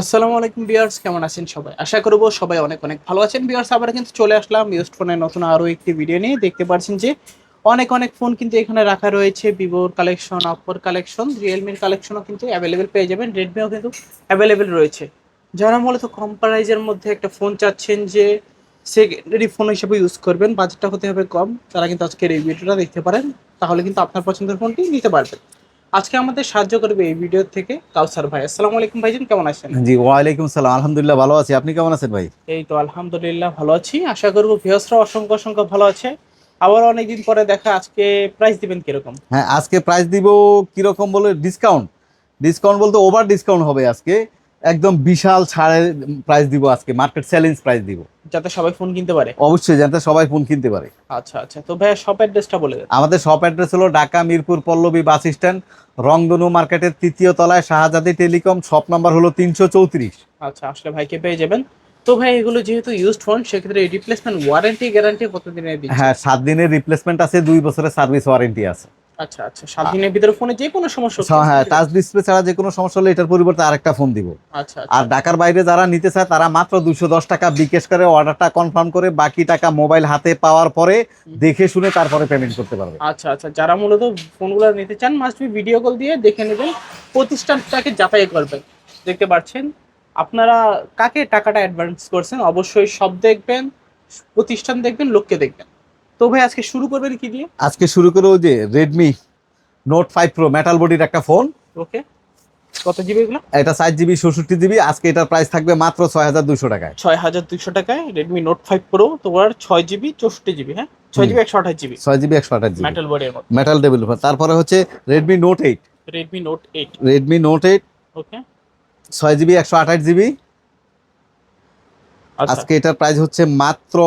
আসসালামু আলাইকুম বিয়ার্স কেমন আছেন সবাই? আশা করব সবাই অনেক অনেক ভালো আছেন। বিয়ার্স আবার কিন্তু চলে আসলাম ইউজড ফোনের নতুন আরও একটি ভিডিও নিয়ে। দেখতে পাচ্ছেন যে অনেক অনেক ফোন কিন্তু এখানে রাখা রয়েছে। ভিভোর কালেকশন অপোর কালেকশন রিয়েলমির কালেকশনও কিন্তু অ্যাভেলেবেল পেয়ে যাবেন। রেডমিও কিন্তু অ্যাভেলেবেল রয়েছে। যারা মূলত কম প্রাইজের মধ্যে একটা ফোন চাচ্ছেন যে সেকেন্ডারি ফোন হিসেবে ইউজ করবেন বাজেটটা হতে হবে কম, তারা কিন্তু আজকের এই ভিডিওটা দেখতে পারেন। তাহলে কিন্তু আপনার পছন্দের ফোনটি নিতে পারবেন। আজকে আমাদের সাহায্য করবে এই ভিডিও থেকে কাউসার ভাই। আসসালামু আলাইকুম ভাইজান কেমন আছেন? জি ওয়ালাইকুম সালাম আলহামদুলিল্লাহ ভালো আছি। আপনি কেমন আছেন ভাই? এই তো আলহামদুলিল্লাহ ভালো আছি। আশা করব ভিউসরা অসংখ্য অসংখ্য ভালো আছে। আবার অনেকদিন পরে দেখা আজকে প্রাইস দিবেন কীরকম? হ্যাঁ আজকে প্রাইস দিব কীরকম বলে ডিসকাউন্ট ডিসকাউন্ট বলতে ওভার ডিসকাউন্ট হবে আজকে। একদম বিশাল ছাড়ের প্রাইস দিব আজকে মার্কেট চ্যালেঞ্জ প্রাইস দিব। যাতে সবাই ফোন কিনতে পারে। অবশ্যই যাতে সবাই ফোন কিনতে পারে। আচ্ছা আচ্ছা। তো ভাইয়া শপ অ্যাড্রেসটা বলে দেন। আমাদের শপ অ্যাড্রেস হলো ঢাকা মিরপুর পল্লবী বাস স্ট্যান্ড রংধনু মার্কেটের তৃতীয় তলায় শাহজাদি টেলিকম শপ নাম্বার হলো তিনশো চৌত্রিশ। আচ্ছা আসলে ভাইকে পেয়ে যাবেন। তো ভাই এগুলো যেহেতু ইউজড ফোন সেক্ষেত্রে রিপ্লেসমেন্ট ওয়ারেন্টি গ্যারান্টি কতদিনের হ্যাঁ সাত দিনের রিপ্লেসমেন্ট আছে দুই বছরের সার্ভিস ওয়ারেন্টি আছে। আচ্ছা আচ্ছা সাত দিনের ভিতরে ফোনে যে কোনো সমস্যা হ্যাঁ টাচ ডিসপ্লে ছাড়া যে কোনো সমস্যা হলে এটার পরিবর্তে আরেকটা ফোন দিব। আচ্ছা আর ঢাকার বাইরে যারা নিতে চায় তারা মাত্র দুশো দশ টাকা বিকেশ করে অর্ডারটা কনফার্ম করে বাকি টাকা মোবাইল হাতে পাওয়ার পরে দেখে শুনে তারপরে পেমেন্ট করতে পারবে। আচ্ছা আচ্ছা যারা মূলত ফোনগুলো নিতে চান মাস্ট বি ভিডিও কল দিয়ে দেখে নেবেন প্রতিষ্ঠানটাকে যাচাই করবেন। দেখতে পাচ্ছেন আপনারা কাকে টাকাটা অ্যাডভান্স করছেন? অবশ্যই সব দেখবেন প্রতিষ্ঠান দেখবেন লোককে দেখবেন। তো ভাই আজকে শুরু করবেন কি দিয়ে? আজকে শুরু করে ওই যে Redmi note five pro metal বডির একটা ফোন ওকে কত জিবি এগুলো? এটা সাত জিবি ষষট্টি জিবি আজকে এটার প্রাইস থাকবে মাত্র ছয় হাজার দুশো টাকায়। ছয় হাজার দুইশো টাকায় রেডমি নোট ফাইভ প্রো তোমার ছয় জিবি চৌষট্টি জিবি হ্যাঁ? ছয় জিবি একশো আঠাশ জিবি ছয় জিবি একশো আঠাশ জিবি মেটাল বডির মতো মেটাল ডেভেলপার তারপরে হচ্ছে Redmi note eight Redmi note eight Redmi note eight okay ছয় জিবি একশো আঠাশ জিবি আচ্ছা। আজকে এটার প্রাইস হচ্ছে মাত্র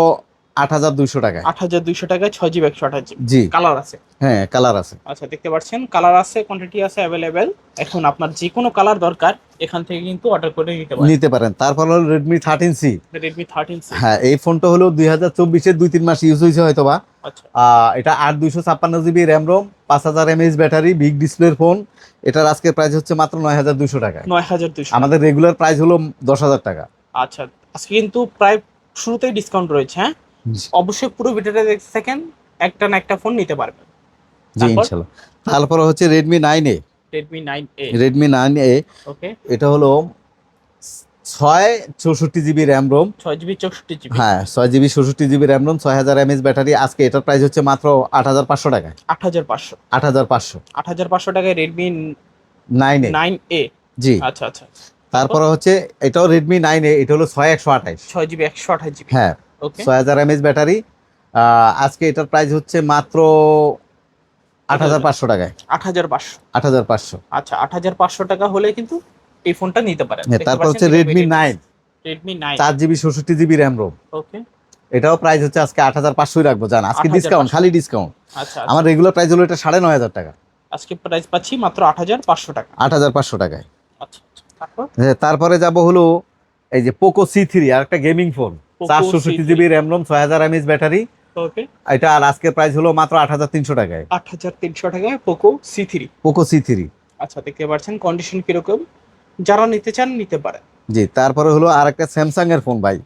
আট হাজার দুইশো টাকায়। আট হাজার দুইশো টাকায় ছয় জিবি একশো আঠাশ জি। কালার আছে? হ্যাঁ কালার আছে। আচ্ছা দেখতে পাচ্ছেন কালার আছে কোয়ান্টিটি আছে অ্যাভেলেবেল এখন আপনার যে কোনো কালার দরকার এখান থেকে কিন্তু অর্ডার করে নিতে পারেন। নিতে পারেন। তারপর হলো Redmi thirteen C Redmi thirteen C হ্যাঁ এই ফোনটা হলো দুই হাজার চব্বিশের দুই তিন মাস ইউজ হয়েছে হয়তো বা আচ্ছা এটা আট দুইশো ছাপ্পান্ন জিবি র্যাম রোম পাঁচ হাজার এমএইচ ব্যাটারি বিগ ডিসপ্লের ফোন এটার আজকের প্রাইস হচ্ছে মাত্র নয় হাজার দুশো টাকা নয় হাজার দুইশো। আমাদের রেগুলার প্রাইস হলো দশ হাজার টাকা। আচ্ছা আজকে কিন্তু প্রায় শুরুতেই ডিসকাউন্ট রয়েছে হ্যাঁ? অবশ্যই পুরো ভিডিওটা দেখতে থাকেন একটা না একটা ফোন নিতে পারবেন। জি তারপর? ইনশাল্লাহ। তারপর হচ্ছে Redmi nine A Redmi nine A Redmi nine A okay. এটা হলো ছয় চৌষট্টি জিবি র্যাম রোম। ছয় জিবি চৌষট্টি জিবি। হ্যাঁ ছয় জিবি চৌষট্টি জিবি র্যাম রোম ছয় হাজার এমএইচ ব্যাটারি। আজকে এটার প্রাইস হচ্ছে মাত্র আট হাজার পাঁচশো টাকা আট হাজার পাঁচশো। আট হাজার পাঁচশো। আট হাজার পাঁচশো টাকায় Redmi nine A nine A জি। আচ্ছা আচ্ছা। তারপরে হচ্ছে এটাও রেডমি নাইন এ এটা হলো ছয় একশো আঠাইশ ছয় জিবি একশো আঠাশ জিবি। হ্যাঁ। ছয় হাজার এমএইচ ব্যাটারি। আজকে এটার প্রাইস হচ্ছে মাত্র আট হাজার পাঁচশো টাকায়। আট হাজার পাঁচশো। আট হাজার পাঁচশো। আচ্ছা আট হাজার পাঁচশো টাকা হলে কিন্তু এই ফোনটা নিতে পারেন। হ্যাঁ তারপর হচ্ছে রেডমি নাইন রেডমি নাইন চার জিবি চৌষট্টি জিবি র্যাম রোম ওকে এটাও প্রাইস হচ্ছে আজকে আট হাজার পাঁচশোই রাখব জান। আজকে ডিসকাউন্ট খালি ডিসকাউন্ট আচ্ছা আমার রেগুলার প্রাইস হলো এটা সাড়ে নয় হাজার টাকা। আজকে প্রাইস পাচ্ছি মাত্র আট হাজার পাঁচশো টাকা। আট হাজার পাঁচশো টাকায়। আচ্ছা আচ্ছা। হ্যাঁ, তারপরে যাব হলো এই যে পোকো সি থ্রি আর একটা গেমিং ফোন Poco চার চৌষট্টি C3 জিবি র্যাম রোম ছয় হাজার ব্যাটারি ওকে এটা আর আজকের প্রাইস হলো মাত্র আট হাজার তিনশো টাকায়। আট হাজার তিনশো টাকায় পোকো সি পোকো সি আচ্ছা দেখতে পাচ্ছেন কন্ডিশন কীরকম। যারা নিতে চান নিতে পারেন। জি তারপরে হলো আর একটা স্যামসাং এর ফোন ভাই।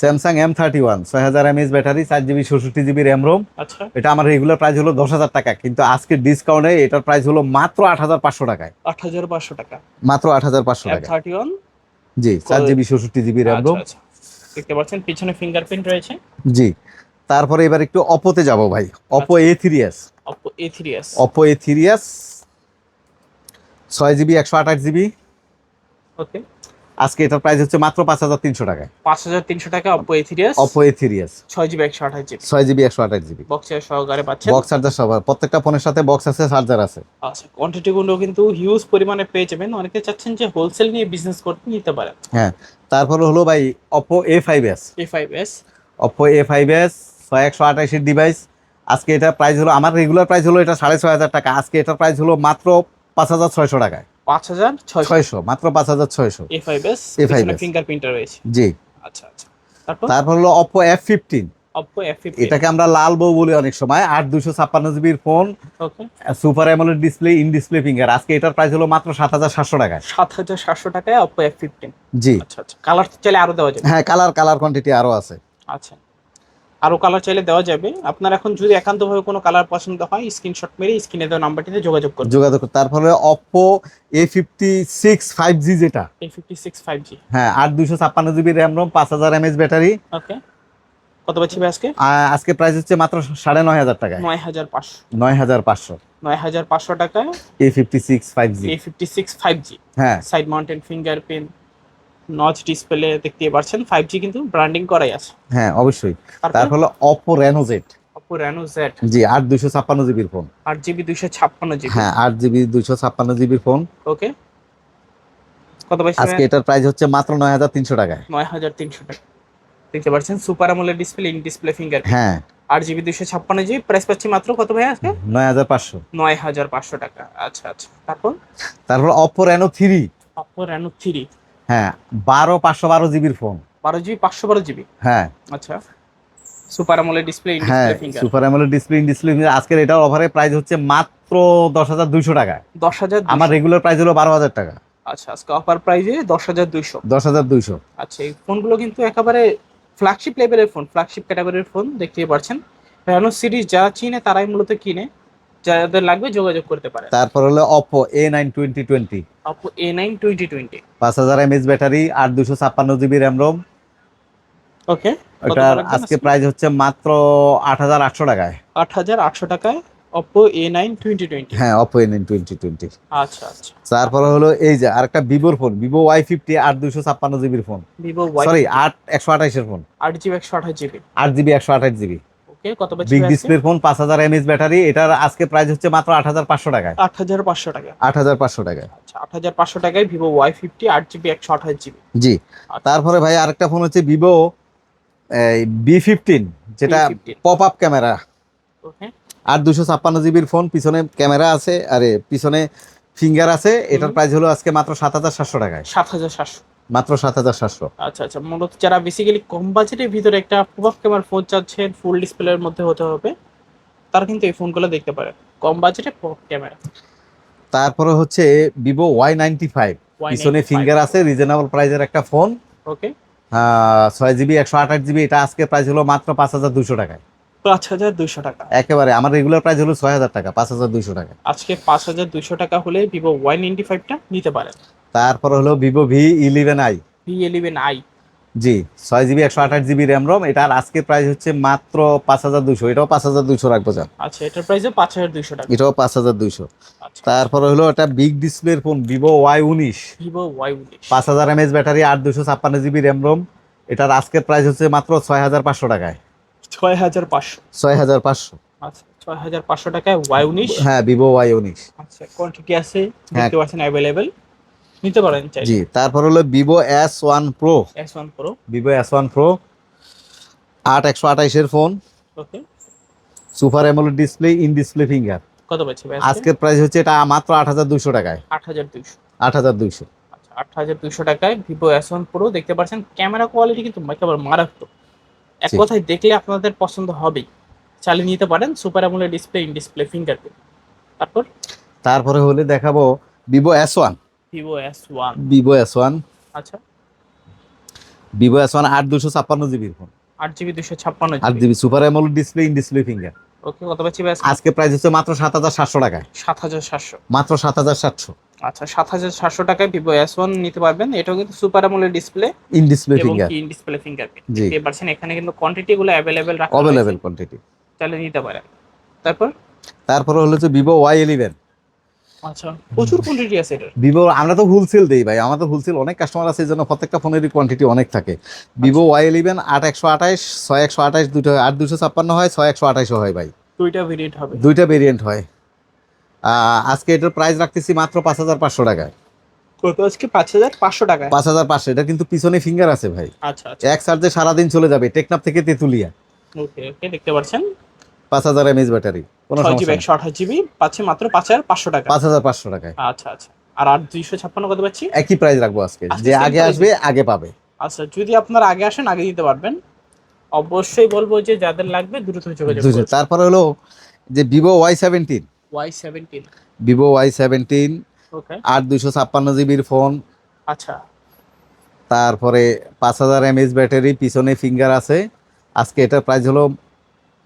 স্যামসাং এম থার্টি ওয়ান ছয় হাজার এমএইচ ব্যাটারি চার জিবি চৌষট্টি জিবি র্যাম রোম আচ্ছা। এটা আমার রেগুলার প্রাইস হলো দশ হাজার টাকা কিন্তু আজকে ডিসকাউন্টে এটার প্রাইস হলো মাত্র আট হাজার পাঁচশো টাকায়। আট হাজার পাঁচশো টাকা। মাত্র আট হাজার পাঁচশো টাকা থার্টি ওয়ান জি চার জিবি চৌষট্টি জিবি র্যাম রোম দেখতে পাচ্ছেন পিছনে ফিঙ্গারপ্রিন্ট রয়েছে। জি তারপরে এবার একটু অপোতে যাব ভাই। Oppo A three S Oppo A S Oppo A S ছয় জিবি একশো আঠাশ জিবি। ওকে। আজকে এটার প্রাইস হচ্ছে মাত্র পাঁচ হাজার তিনশো টাকায়। পাঁচ হাজার তিনশো টাকা Oppo A three S Oppo A three S ছয় জিবি একশো আঠাশ জিবি। ছয় জিবি একশো আঠাশ জিবি। বক্সের সহকারে পাচ্ছেন। বক্স চার্জার সবার প্রত্যেকটা ফোনের সাথে বক্স আছে চার্জার আছে। আচ্ছা কোয়ান্টিটি গুলো কিন্তু হিউজ পরিমাণে পেয়ে যাবেন। অনেকে চাচ্ছেন যে হোলসেল নিয়ে বিজনেস করতে নিতে পারেন। হ্যাঁ তারপর হলো ভাই Oppo A five S A five S Oppo A five S ছয় একশো আঠাশের ডিভাইস আজকে এটা প্রাইস হলো আমার রেগুলার প্রাইস হলো এটা সাড়ে ছয় হাজার টাকা। আজকে এটার প্রাইস হলো মাত্র পাঁচ হাজার ছয়শো টাকায়। পাঁচ হাজার ছয় ছয়শো মাত্র পাঁচ হাজার ছয়শো। A five S A five finger printer রয়েছে। জি। আচ্ছা আচ্ছা। তারপর? হলো অপো এফ ফিফটিন এটাকে আমরা লাল বউ বলি অনেক সময়। আট দুশো ছাপ্পান্ন জিবির phone. Super AMOLED display in display finger আজকে এটার প্রাইস হলো মাত্র সাত হাজার সাতশো টাকায়। সাত হাজার সাতশো টাকায় অপো এফ ফিফটিন জি। আচ্ছা আচ্ছা। কালার চাইলে আরও দেওয়া যাবে। হ্যাঁ কালার কালার কোয়ান্টিটি আরও আছে। আচ্ছা। আরও কালার চাইলে দেওয়া যাবে। আপনার এখন যদি একান্তভাবে কোনো কালার পছন্দ হয় স্ক্রিনশট মেরে স্ক্রিনে দেওয়া নাম্বারটিতে যোগাযোগ করবেন যোগাযোগ করতে- তারপরে Oppo A fifty six five G যেটা। এই ফিফটি সিক্স ফাইভ জি হ্যাঁ আট দুশো ছাপ্পান্ন জিবি র্যাম রোম পাঁচ হাজার এমএচ ব্যাটারি। ওকে কত পাচ্ছি ভাই আজকে? আজকে প্রাইস হচ্ছে মাত্র সাড়ে নয় হাজার টাকায়। নয় হাজার পাঁচশো। নয় হাজার পাঁচশো। নয় হাজার পাঁচশো টাকায় A fifty six five G এই ফিফটি সিক্স ফাইভ জি হ্যাঁ। Side mountain fingerprint notch display দেখতে পাচ্ছেন ফাইভ জি কিন্তু ব্র্যান্ডিং করাই আছে। হ্যাঁ অবশ্যই। তারপর? হলো Oppo Reno Z Oppo Reno Z জি আট দুশো ছাপ্পান্ন জিবির ফোন আট জিবি দুইশো ছাপ্পান্ন জিবি হ্যাঁ আট জিবি দুশো ছাপ্পান্ন জিবির ফোন ওকে কত পাইছি আজকে এটার প্রাইস হচ্ছে মাত্র নয় হাজার তিনশো টাকায়। নয় হাজার তিনশো টাকা। দেখতে পাচ্ছেন সুপার আমলের ডিসপ্লে ইন ডিসপ্লে ফিঙ্গার হ্যাঁ। আট জিবি দুইশো ছাপ্পান্ন জিবি প্রাইস পাচ্ছি মাত্র কত ভাই আজকে? নয় হাজার পাঁচশো। নয় হাজার পাঁচশো টাকা। আচ্ছা আচ্ছা। তারপর? তারপর Oppo Reno three Oppo Reno three হ্যাঁ বারো পাঁচশো বারো জিবির ফোন বারো জিবি পাঁচশো বারো জিবি? হ্যাঁ। আচ্ছা। সুপার আমলের ডিসপ্লে ইন হ্যাঁ display finger super AMOLED display in display আজকের এটার অফারের প্রাইস হচ্ছে মাত্র দশ হাজার দুইশো টাকা। দশ হাজার আমার রেগুলার প্রাইস হলো বারো হাজার টাকা। আচ্ছা আজকে অফার প্রাইজে দশ হাজার দুইশো। দশ হাজার দুইশো। আচ্ছা এই ফোনগুলো কিন্তু একেবারে ফ্ল্যাগশিপ লেভেলের ফোন ফ্ল্যাগশিপ ক্যাটাগরির ফোন দেখতেই পারছেন। রেনো সিরিজ যারা চিনে তারাই মূলত কিনে যাদের লাগবে যোগাযোগ করতে পারে তারপর হলো Oppo A nine twenty twenty Oppo A nine twenty twenty পাঁচ হাজার এমএস ব্যাটারি আর দুশো ছাপ্পান্ন জিবি র্যাম রোম ওকে ওটার আজকে প্রাইস হচ্ছে মাত্র আট হাজার আটশো টাকায়। আট হাজার আটশো টাকায়। Oppo A nine twenty twenty হ্যাঁ Oppo A nine twenty twenty আচ্ছা আচ্ছা। তারপরে হলো এই যে আরেকটা ভিভোর ফোন ভিভো ওয়াই ফিফটি আট দুশো ছাপ্পান্ন জিবির ফোন ভিভো ওয়াই সরি আট একশো আঠাইশের ফোন আট জিবি একশো আঠাশ জিবি আট জিবি একশো আঠাশ জিবি ওকে কত পাচ্ছি বিগ ডিসপ্লের ফোন পাঁচ হাজার এমএচ ব্যাটারি এটার আজকে প্রাইস হচ্ছে মাত্র আট হাজার পাঁচশো টাকায়। আট হাজার পাঁচশো টাকা আট হাজার পাঁচশো টাকায়। আচ্ছা আট হাজার পাঁচশো টাকায় ভিভো ওয়াই ফিফটি আট জিবি একশো আঠাশ জিবি জি তারপরে ভাই আরেকটা ফোন হচ্ছে ভিভো বি ফিফটিন যেটা পপ আপ ক্যামেরা ওকে আর দুশো ছাপ্পান্ন জিবির ফোন পিছনে ক্যামেরা আছে আরে পিছনে ফিঙ্গার আছে এটার। প্রাইস হলো আজকে মাত্র সাত হাজার সাতশো টাকায়। সাত হাজার সাতশো। মাত্র সাত হাজার সাতশো। আচ্ছা আচ্ছা মূলত যারা বেসিক্যালি কম বাজেটের ভিতরে একটা প্রভাব ক্যামেরার ফোন চাচ্ছেন ফুল ডিসপ্লের মধ্যে হতে হবে তারা কিন্তু এই ফোনগুলো দেখতে পারে। কম বাজেটে প্রভাব ক্যামেরা তারপরে হচ্ছে ভিভো ওয়াই নাইনটি ফাইভ পিছনে ফিঙ্গার আছে রিজনেবল প্রাইসের একটা ফোন ওকে ছয় জিবি একশো আঠাশ জিবি এটা আজকে প্রাইস হলো মাত্র পাঁচ হাজার দুশো টাকায়। পাঁচ হাজার দুইশো টাকা। একেবারে আমার রেগুলার প্রাইস হলো ছয় হাজার টাকা পাঁচ হাজার দুশো টাকা। আজকে পাঁচ হাজার দুইশো টাকা হলে ভিভো ওয়াই নাইনটি ফাইভটা নিতে পারেন। তারপর হলো Vivo V eleven I. V eleven I. জি ছয় জিবি একশো আঠাশ জিবি র্যাম রোম এটার আজকে প্রাইস হচ্ছে মাত্র পাঁচ হাজার দুশো এটাও পাঁচ হাজার দুশো রাখব যান আচ্ছা এটার প্রাইসে পাঁচ হাজার দুইশো টাকা। এটাও পাঁচ হাজার দুইশো। আচ্ছা। তারপরে হলো একটা বিগ ডিসপ্লের ফোন ভিভো ওয়াই উনিশ। ভিভো ওয়াই উনিশ। পাঁচ হাজার এমএচ ব্যাটারি আট দুশো ছাপ্পান্ন জিবি র্যাম রোম এটার আজকের প্রাইস হচ্ছে মাত্র ছয় হাজার পাঁচশো টাকায়। ছয় হাজার পাঁচশো। ছয় হাজার পাঁচশো। আচ্ছা ছয় হাজার পাঁচশো টাকায় ওয়াই উনিশ। হ্যাঁ ভিভো ওয়াই উনিশ। আচ্ছা কোয়ান্টিটি আছে। দেখতে পাচ্ছেন অ্যাভেলেবেল নিতে পারেন চাই জি তারপর হলো Vivo S one pro S one pro Vivo S one pro আট একশো আঠাইশের phone. Okay. Super display in display finger কত পাচ্ছি আজকের প্রাইস হচ্ছে এটা মাত্র আট হাজার দুশো টাকায়। আট হাজার দুইশো। আট হাজার আচ্ছা আট হাজার দুইশো টাকায় ভিভো এস ওয়ান প্রো দেখতে পাচ্ছেন ক্যামেরা কোয়ালিটি কিন্তু একেবারে মারাত্মক। এক কথায় দেখলে আপনাদের পছন্দ হবেই। চালিয়ে নিতে পারেন super AMOLED display in display fingerprint তারপর? তারপরে হলে দেখাবো Vivo S one Vivo S one Vivo S one আচ্ছা। ভিভো এস ওয়ান আট দুশো ছাপ্পান্ন জিবির ফোন। আট জিবি দুশো ছাপ্পান্ন আট GB GB super AMOLED display in display finger okay কত পাচ্ছি আজকে? প্রাইস হচ্ছে মাত্র সাত হাজার সাতশো টাকায়। সাত হাজার সাতশো। মাত্র সাত হাজার সাতশো। আচ্ছা সাত হাজার সাতশো টাকায় ভিভো এস ওয়ান নিতে পারবেন। এটাও কিন্তু super AMOLED display in display finger in display fingerprint জি। দেখতে পাচ্ছেন এখানে কিন্তু কোয়ান্টিটি গুলো অ্যাভেলেবেল রাখা অ্যাভেলেবেল কোয়ান্টিটি চালিয়ে নিতে পারেন। তারপর? তারপরে হলো যে ভিভো ওয়াই ইলেভেন আচ্ছা প্রচুর কোয়ান্টিটি আছে এটার। ভিভো আমরা তো হোলসেল দেই ভাই। আমাদের হোলসেল অনেক কাস্টমার আছে এই জন্য প্রত্যেকটা ফোনেরই কোয়ান্টিটি অনেক থাকে। ভিভো ওয়াই ইলেভেন আট একশো আঠাইশ ছয় একশো আঠাইশ দুটো হয় আট দুশো ছাপ্পান্ন হয় ছয় একশো আঠাইশও হয় ভাই। দুইটা ভেরিয়েন্ট হবে। দুইটা ভেরিয়েন্ট হয়। আজকে এটার প্রাইস রাখতেছি মাত্র পাঁচ হাজার পাঁচশো টাকায়। কত আজকে? পাঁচ হাজার পাঁচশো টাকায়? পাঁচ হাজার পাঁচশো এটা কিন্তু পিছনে ফিঙ্গার আছে ভাই। আচ্ছা আচ্ছা। এক চার্জে সারাদিন চলে যাবে টেকনাফ থেকে তেতুলিয়া। ওকে ওকে দেখতে পাচ্ছেন। পাঁচ হাজার এমএচ ব্যাটারি কোনো জিবি সমস্যা একশো আঠাশ জিবি পাচ্ছে মাত্র পাঁচ হাজার পাঁচশো টাকা পাঁচ হাজার পাঁচশো টাকায়। আচ্ছা আচ্ছা। আর আট দুইশো ছাপ্পান্ন কত পাচ্ছি? একই প্রাইস রাখব আজকে। আজকে যে আগে আসবে আগে পাবে। আচ্ছা যদি আপনার আগে আসেন আগে দিতে পারবেন। অবশ্যই বলব যে যাদের লাগবে দ্রুত যোগাযোগ তারপরে হলো যে Vivo Y seventeen Y seventeen Vivo Y seventeen okay আট দুশো ছাপ্পান্ন জিবির ফোন। আচ্ছা। তারপরে পাঁচ হাজার এমএস ব্যাটারি পিছনে ফিঙ্গার আছে। আজকে এটার প্রাইস হলো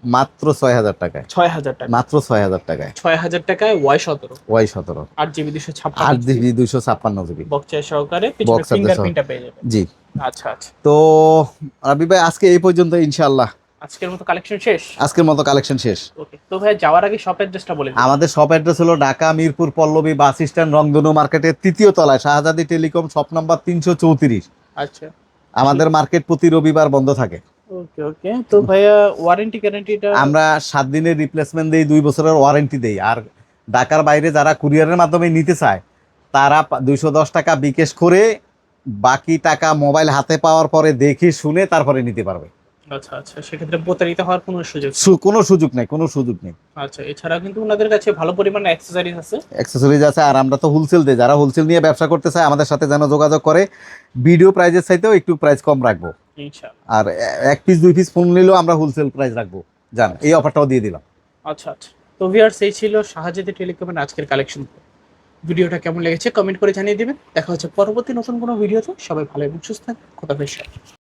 মাত্র ছয় হাজার টাকায়। ছয় হাজার টাকা। মাত্র ছয় হাজার টাকায়। ছয় হাজার টাকায় ওয়াই সতেরো। ওয়াই সতেরো। আট জিবি দুশো আট জিবি। দুশো ছাপ্পান্ন জিবি। বক্সের সহকারে ফিঙ্গারপ্রিন্টটা পেয়ে যাবে জি। আচ্ছা আচ্ছা। তো রাবি ভাই আজকে এই পর্যন্ত ইনশাল্লাহ আজকের মতো কালেকশন শেষ? আজকের মতো কালেকশন শেষ। ওকে তো ভাই যাওয়ার আগে শপ অ্যাড্রেসটা বলে আমাদের শপ অ্যাড্রেস হলো ঢাকা মিরপুর পল্লবী বাস স্ট্যান্ড রংধনু মার্কেটের তৃতীয় তলায় শাহজাদি টেলিকম শপ নাম্বার তিনশো চৌত্রিশ। আচ্ছা। আমাদের মার্কেট প্রতি রবিবার বন্ধ থাকে। ওকে ওকে তো ভাইয়া ওয়ারেন্টি গ্যারান্টিটা আমরা সাত দিনের রিপ্লেসমেন্ট দেই দুই বছরের ওয়ারেন্টি দেই। আর ঢাকার বাইরে যারা কুরিয়ারের মাধ্যমে নিতে চায় তারা দুইশো দশ টাকা বিকেশ করে বাকি টাকা মোবাইল হাতে পাওয়ার পরে দেখে শুনে তারপরে নিতে পারবে। আচ্ছা আচ্ছা সেক্ষেত্রে প্রতারিত হওয়ার কোনো সুযোগ কোনো সুযোগ নেই কোনো সুযোগ নেই। আচ্ছা এছাড়া কিন্তু ওনাদের কাছে ভালো পরিমাণে অ্যাক্সেসরিজ আছে। অ্যাক্সেসরিজ আছে আর আমরা তো হোলসেল দেই। যারা হোলসেল নিয়ে ব্যবসা করতে চায় আমাদের সাথে যেন যোগাযোগ করে। ভিডিও প্রাইজের চাইতেও একটু প্রাইস কম রাখব। আর এক পিস দুই পিস ফোন নিলেও আমরা হোলসেল প্রাইস রাখব। জান এই অফারটাও দিয়ে দিলাম। আচ্ছা আচ্ছা। তো ভিউয়ার্স এই ছিল শাহজাদি টেলিকমের আজকের কালেকশন ভিডিওটা কেমন লেগেছে কমেন্ট করে জানিয়ে দিবেন। দেখা হচ্ছে পরবর্তী নতুন কোনো ভিডিওতে সবাই ভালো এবং সুস্থ খোদা হাফেজ।